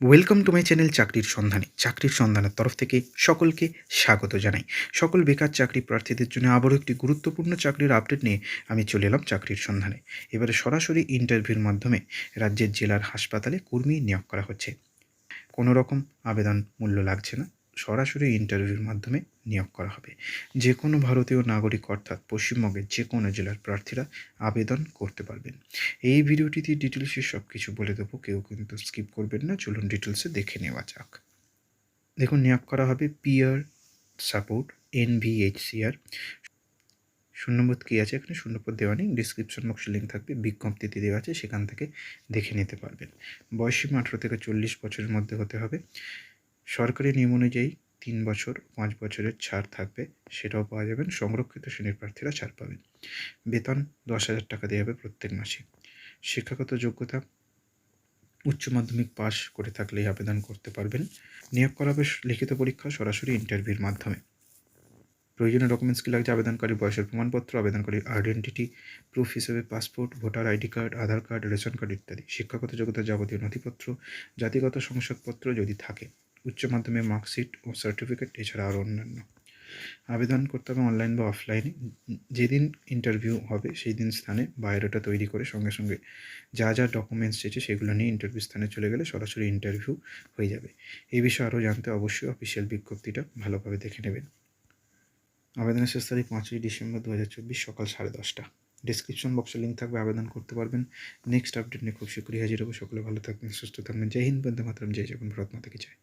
Welcome to my channel চাকরির সন্ধানে চাকরির সন্ধানের তরফ থেকে সকলকে স্বাগত জানাই। সকল বেকার চাকরি প্রার্থীদের জন্য আবারও একটি গুরুত্বপূর্ণ চাকরির আপডেট নিয়ে আমি চলে এলাম চাকরির সন্ধানে এবারে সরাসরি ইন্টারভিউর মাধ্যমে রাজ্যের জেলার হাসপাতালে কর্মী নিয়োগ করা হচ্ছে। কোনো রকম আবেদন মূল্য লাগছে না। সরাসরি ইন্টারভিউর মাধ্যমে নিয়োগ করা হবে। যে কোনো ভারতীয় নাগরিক অর্থাৎ পশ্চিমবঙ্গের যে কোনো জেলার প্রার্থীরা আবেদন করতে পারবেন। এই ভিডিওটিতে ডিটেলসে সব কিছু বলে দেবো, কেউ কিন্তু স্কিপ করবেন না। চলুন ডিটেলসে দেখে নেওয়া যাক। দেখুন, নিয়োগ করা হবে পিয়ার সাপোর্ট এনভিএইচসিআর শূন্যপদ কী আছে এখানে? শূন্যপদ দেওয়া নেই। ডিসক্রিপশন বক্সে লিঙ্ক থাকবে, বিজ্ঞপ্তিতে দেওয়া আছে, সেখান থেকে দেখে নিতে পারবেন। বয়সীমা আঠেরো থেকে চল্লিশ বছরের মধ্যে হতে হবে। সরকারি নিয়ম অনুযায়ী তিন বছর, পাঁচ বছরের ছাড় থাকবে। সেটাও পাওয়া যাবেন সংরক্ষিত শ্রেণির প্রার্থীরা ছাড় পাবেন। বেতন দশ হাজার টাকা দেওয়া হবে প্রত্যেক মাসে। শিক্ষাগত যোগ্যতা, উচ্চ মাধ্যমিক পাশ করে থাকলেই আবেদন করতে পারবেন। নিয়োগ করা হবে লিখিত পরীক্ষা, সরাসরি ইন্টারভিউর মাধ্যমে। প্রয়োজনীয় ডকুমেন্টস কি লাগছে? আবেদনকারী বয়সের প্রমাণপত্র আবেদনকারী আইডেন্টিটি, প্রুফ হিসেবে passport, voter ID card, Aadhaar card, ration card ইত্যাদি। শিক্ষাগত যোগ্যতা যাবতীয় নথিপত্র, জাতিগত শংসাপত্র যদি থাকে উচ্চ মাধ্যমিক মার্কশিট ও সার্টিফিকেট, এছাড়া আরও অন্যান্য আবেদন করতে হবে অনলাইন বা অফলাইনে। যেদিন ইন্টারভিউ হবে সেই দিন স্থানে বায়োডাটা তৈরি করে সঙ্গে সঙ্গে যা যা ডকুমেন্টস চেয়েছে সেগুলো নিয়ে ইন্টারভিউ স্থানে চলে গেলে সরাসরি ইন্টারভিউ হয়ে যাবে। এই বিষয়ে আরও জানতে অবশ্যই অফিসিয়াল বিজ্ঞপ্তিটা ভালোভাবে দেখে নেবেন। আবেদনের শেষ তারিখ পাঁচই ডিসেম্বর দু হাজার চব্বিশ সকাল সাড়ে দশটা। ডিসক্রিপশন বক্সে লিঙ্ক থাকবে, আবেদন করতে পারবেন। নেক্সট আপডেট নিয়ে খুব শীঘ্রই হাজির হব। সকলে ভালো থাকবেন, সুস্থ থাকবেন। জয় হিন্দ, বন্দে মাতরম। জয় জগন ভারত মাতা কি জয়।